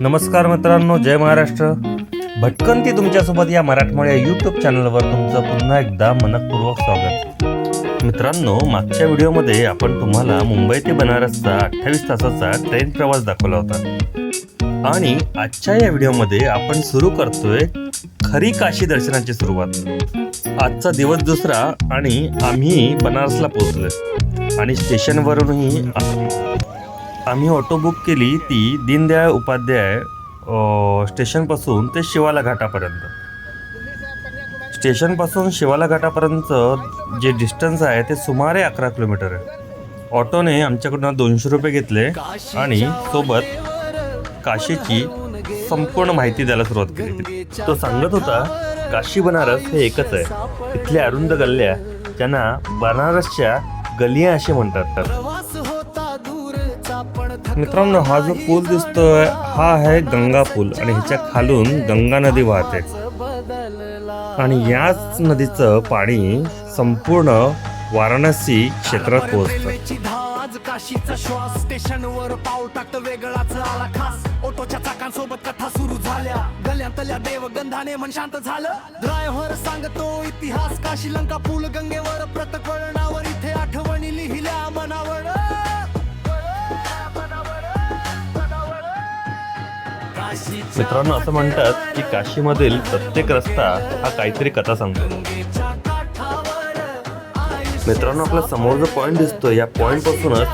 नमस्कार मित्रांनो जय महाराष्ट्र. भटकंती तुमच्यासोबत या मराठमोळ्या यूट्यूब चॅनलवर तुमचं पुन्हा एकदा मनपूर्वक स्वागत. मित्रांनो मागच्या व्हिडिओमध्ये आपण तुम्हाला मुंबई ते बनारसचा अठ्ठावीस तासाचा ट्रेन प्रवास दाखवला होता. आणि आजच्या या व्हिडिओमध्ये आपण सुरू करतोय खरी काशी दर्शनाची सुरुवात. आजचा दिवस दुसरा आणि आम्ही बनारसला पोहोचलोय. आणि स्टेशनवरूनही आम्ही ऑटो बुक केली ती दीनदयाळ उपाध्याय स्टेशनपासून ते शिवाला घाटापर्यंत. स्टेशनपासून शिवाला घाटापर्यंत जे डिस्टन्स आहे ते सुमारे अकरा किलोमीटर आहे. ऑटोने आमच्याकडून दोनशे रुपये घेतले आणि सोबत काशीची संपूर्ण माहिती द्यायला सुरुवात केली. तो सांगत होता काशी बनारस हे एकच आहे. इथल्या अरुंद गल्ल्या त्यांना बनारसच्या गलिया असे म्हणतात. मित्रांनो हा जो पूल दिसतोय हा आहे गंगा पूल आणि ह्याच्या खालून गंगा नदी वाहते. आणि याच नदीचं पाणी संपूर्ण वाराणसी क्षेत्रात मनावर. मित्रांनो असं म्हणतात की काशीमधील प्रत्येक रस्ता हा काहीतरी कथा सांगतो. मित्रांनो आपला समोर जो पॉईंट दिसतोय या पॉईंट पासूनच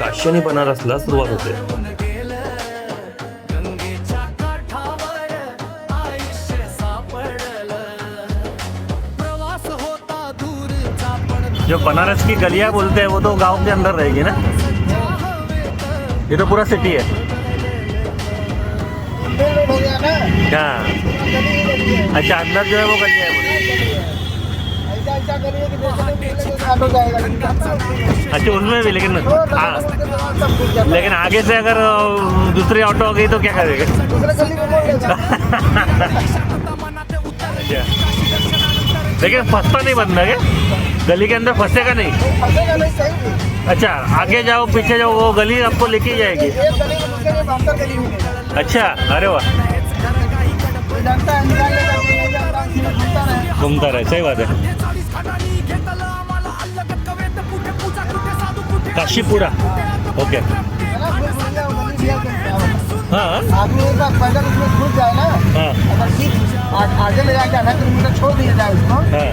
काशी आणि बनारसला सुरुवात होते. जो बनारस की गलिया बोलते हैं वो तो गांव के अंदर रहेगी ना? ये तो पूरा सिटी है। हाँ। अच्छा अंदर जो है वो गलिया है अच्छा उनमें भी लेकिन हाँ। लेकिन आगे से अगर दूसरी ऑटो हो गई तो क्या करेंगे? अच्छा लेकिन फंसता नहीं बंदा क्या? गली के अंदर फंसेगा नहीं? अच्छा आगे जाओ पीछे जाओ वो गली आपको लेके जाएगी। अच्छा अरे वाह। घूमता रहे सही बात है। काशीपुरा ओके। हाँ। आदमी एक बार पैदल उसमें घुस जाए ना हाँ। अगर ठीक आगे ले जाके आधा किलोमीटर छोड़ दिया जाए उसको हाँ।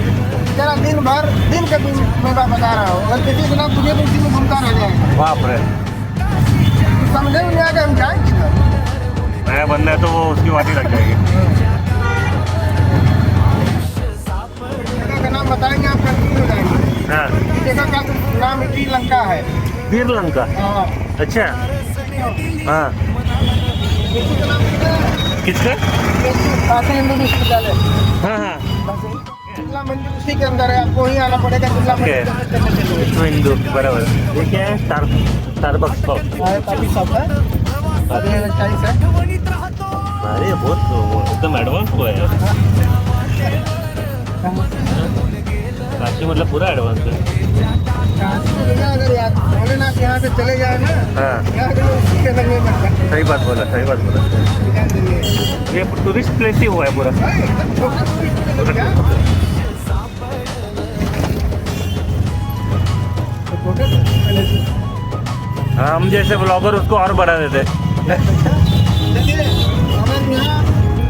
तेरा दिन भर दिन का दिन मैं बता रहा हूँ अगर किसी दिन तुझे उसी में घूमता रह जाएगा बाप रे। समझे नहीं आएगा हम? नया बंदा है तो वो उसकी वाटी लग जाएगी का नाम बताएंगे आप कंफ्यूज हो जाएंगे। हाँ. जगह का नाम श्रीलंका है। श्रीलंका हाँ। अच्छा। हाँ. है? किसका? काशी हिंदू विश्वविद्यालय हाँ हाँ. बस यही। बिरला मंदिर उसी के अंदर है आपको ही आना पड़ेगा बिरला मंदिर। इसमें हिंदू बराबर ये क्या है स्टार स्टारबक्स हाँ, काफी शॉप है। ये चालीस है अरे बहुत एकदम एडवांस हुआ है काशी मतलब पूरा एडवांस है यहाँ सही बात बोला सही बात बोला ये टूरिस्ट प्लेस ही हुआ है पूरा हाँ, हम जैसे ब्लॉगर उसको और बढ़ा देते। देखिए हमारे यहाँ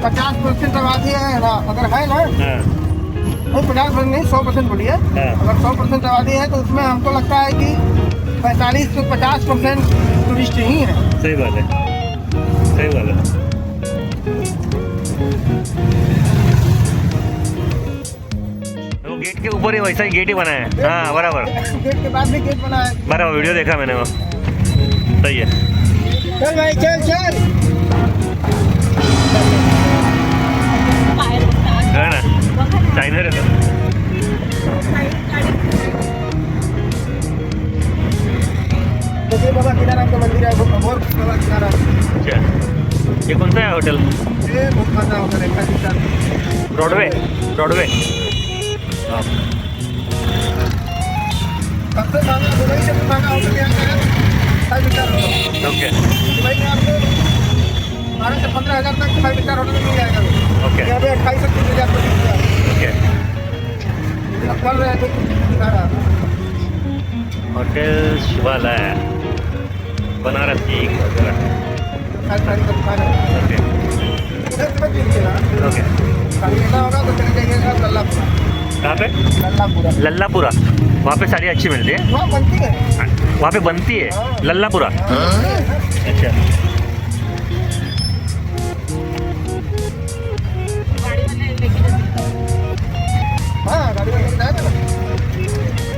पचास परसेंट आबादी है ना अगर है ना हाँ, नहीं पचास परसेंट नहीं सौ परसेंट बोलिए हाँ। अगर सौ परसेंट आबादी है तो उसमें हमको लगता है कि पैंतालीस से पचास परसेंट टूरिस्ट ही है। सही बात है। सही बात है। वो गेट के ऊपर ही वैसा ही गेट ही बनाया है। हाँ बराबर। गेट के बाद भी गेट बना है। बराबर वीडियो देखा मैंने वो। सही है। चल भाई चल चल. है ना चाइना रहता देखिए बाबा केदारनाथ का मंदिर है और बाबा केदारनाथ अच्छा. ये कौन सा है होटल ये बहुत माता होकर है काफी सारा ब्रॉडवे ब्रॉडवे हाँ. सबसे महंगा दुबई से भी महंगा होटल यहाँ का है फाइव स्टार होटल ओके में आपको बारह से पंद्रह हज़ार तक फाइव स्टार होटल मिल जाएगा ओके यहाँ पे अट्ठाईस से तीस हज़ार मिल जाएगा ओके चल रहे हैं. तो है हॉटेल शिवालय बनारसी है ओके होगा तो चले जाइएगा लल्लापुरा कहाँ पे? लल्लापुरा। लल्लापुरा। वहाँ पे साड़ी अच्छी मिलती है। वहाँ पे बनती है लल्लापुरा। अच्छा। हाँ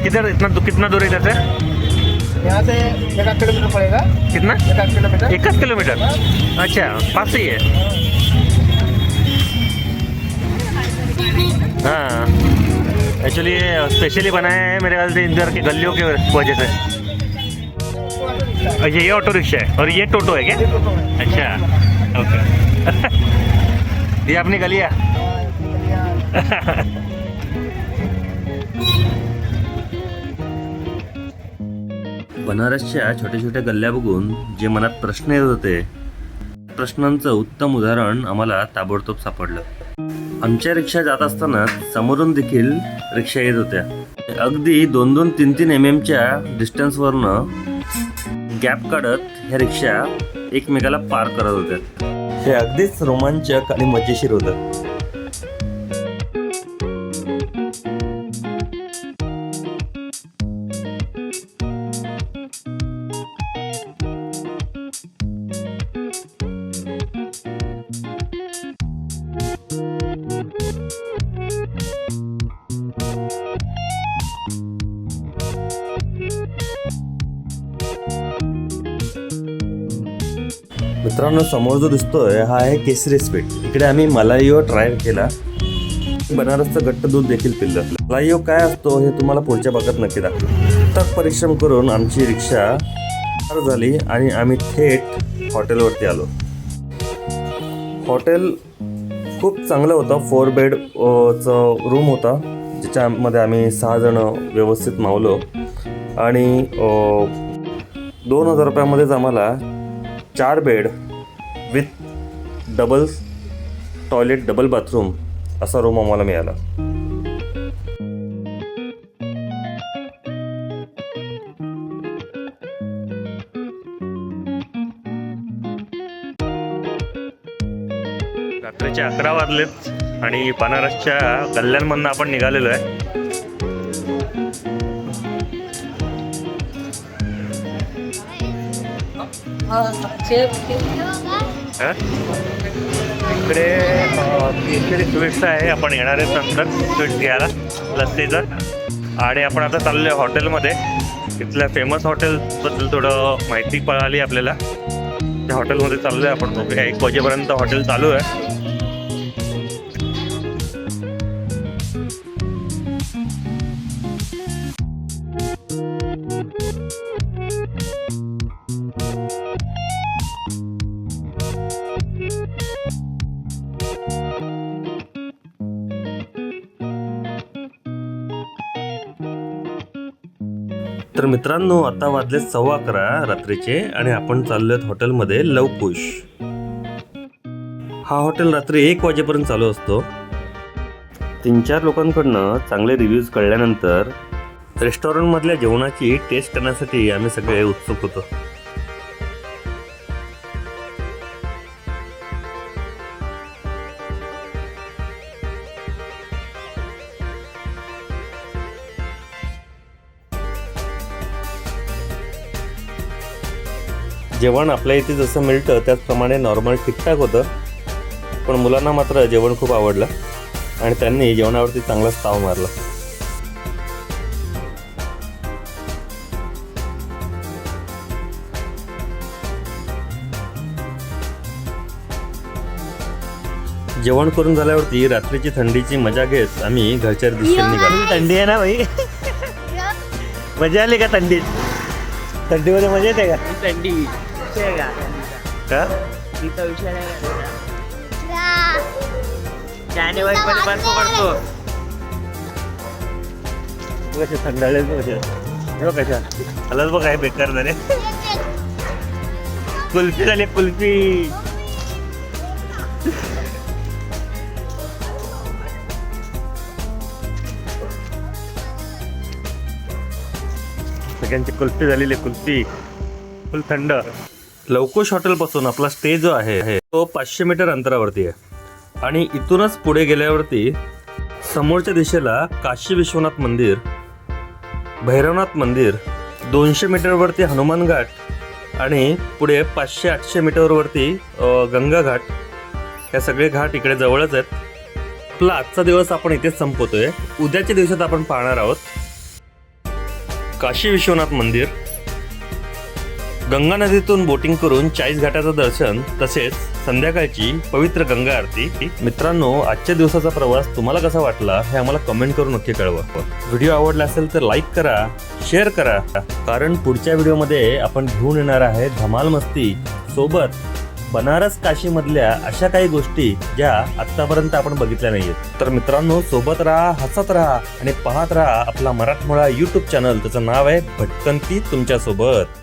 किधर इतना कितना दूर है इधर से? यहाँ से एक किलोमीटर पड़ेगा। कितना? एक किलोमीटर। एकच किलोमीटर? अच्छा पास ही है। हाँ। एक्चुअली ये स्पेशली बनाया है मेरे ख्याल से इधर की गलियों की वजह से। अच्छा. ये ऑटो रिक्शा है और ये टोटो है क्या अच्छा. ओके. ये अपनी गलिया बनारसच्या छोट्या छोट्या गल्ल्या बघून जे मनात प्रश्न येत होते प्रश्नांचं उत्तम उदाहरण आम्हाला ताबडतोब सापडलं. आमच्या रिक्षा जात असताना समोरून देखील रिक्षा येत होत्या. अगदी दोन दोन तीन तीन एम एमच्या डिस्टन्सवरनं गॅप काढत ह्या रिक्षा एकमेकाला पार करत होत्या. हे अगदीच रोमांचक आणि मजेशीर होतं. मित्रांनो समोर जो दिसतोय हा आहे केसरी स्वीट. इकडे आम्ही मलाईओ ट्राय केला. बनारसचं घट्ट दूध देखील पिल्लं. मलाईओ काय असतो हे तुम्हाला पुढच्या भागात नक्की दाखवतो तर परिश्रम करून आमची रिक्षा झाली आणि आम्ही थेट हॉटेलवरती आलो. हॉटेल खूप चांगलं होतं. फोर बेडचं रूम होता ज्याच्यामध्ये आम्ही सहा जण व्यवस्थित मावलो. आणि दोन हजार रुपयामध्येच आम्हाला चार bed with double toilet double bathroom असा रूम आम्हाला मिळाला. रात्रीचे अकरा वाजलेत आणि बनारसच्या गल्ल्यांमधनं आपण निघालेलो आहे. इकडे इकडे स्वीट्स आहे. आपण येणार आहेत नंतर स्वीट्स घ्यायला लस्सीचं आणि आपण आता चाललो आहे हॉटेलमध्ये. तिथल्या फेमस हॉटेलबद्दल थोडं माहिती कळाली आपल्याला. त्या हॉटेलमध्ये चाललो आहे आपण. बघूया एक वाजेपर्यंत हॉटेल चालू आहे. तर मित्रांनो आता वाजले सव्वा अकरा रात्रीचे आणि आपण चाललो आहेत हॉटेलमध्ये लवकुश हा हॉटेल रात्री एक वाजेपर्यंत चालू असतो. तीन चार लोकांकडनं चांगले रिव्ह्यूज कळल्यानंतर रेस्टॉरंटमधल्या जेवणाची टेस्ट करण्यासाठी आम्ही सगळे उत्सुक होतो. जेवण आपल्या इथे जसं मिळतं त्याचप्रमाणे नॉर्मल ठीकठाक होतं. पण मुलांना मात्र जेवण खूप आवडलं आणि त्यांनी जेवणावरती चांगलाच ताव मारला. जेवण करून झाल्यावरती रात्रीची थंडीची मजा घेत आम्ही घरच्या दिशेने निघालो. थंडी आहे ना भाई? मजा आली का थंडीत? थंडीमध्ये मजा येते का? थंडी. विषय का तिचा विषय नाही जानेवारी बर्फ पडतो कशा बघ काय बेकार झाले कुल्फी झाली कुल्फी सगळ्यांची कुल्फी झालेली कुल्फी फुल थंड लवकुश हॉटेलपासून आपला स्टे जो आहे तो पाचशे मीटर अंतरावरती आहे. आणि इथूनच पुढे गेल्यावरती समोरच्या दिशेला काशी विश्वनाथ मंदिर भैरवनाथ मंदिर दोनशे मीटरवरती हनुमान घाट आणि पुढे पाचशे आठशे मीटरवरती गंगा घाट. ह्या सगळे घाट इकडे जवळच आहेत. आपला आजचा दिवस आपण इथेच संपवतोय. उद्याच्या दिवसात आपण पाहणार आहोत काशी विश्वनाथ मंदिर. गंगा नदीतून बोटिंग करून चाळीस घाटाचं दर्शन तसेच संध्याकाळची पवित्र गंगा आरती. मित्रांनो आजच्या दिवसाचा प्रवास तुम्हाला कसा वाटला हे आम्हाला कमेंट करून नक्की कळवा. व्हिडिओ आवडला असेल तर लाईक करा शेअर करा कारण पुढच्या व्हिडिओमध्ये आपण घेऊन येणार आहे धमाल मस्ती सोबत बनारस काशी मधल्या अशा काही गोष्टी ज्या आतापर्यंत आपण बघितल्या नाहीयेत. तर मित्रांनो सोबत राहा हसत राहा आणि पाहत राहा आपला मराठमोळा युट्यूब चॅनल त्याचं नाव आहे भटकंती तुमच्यासोबत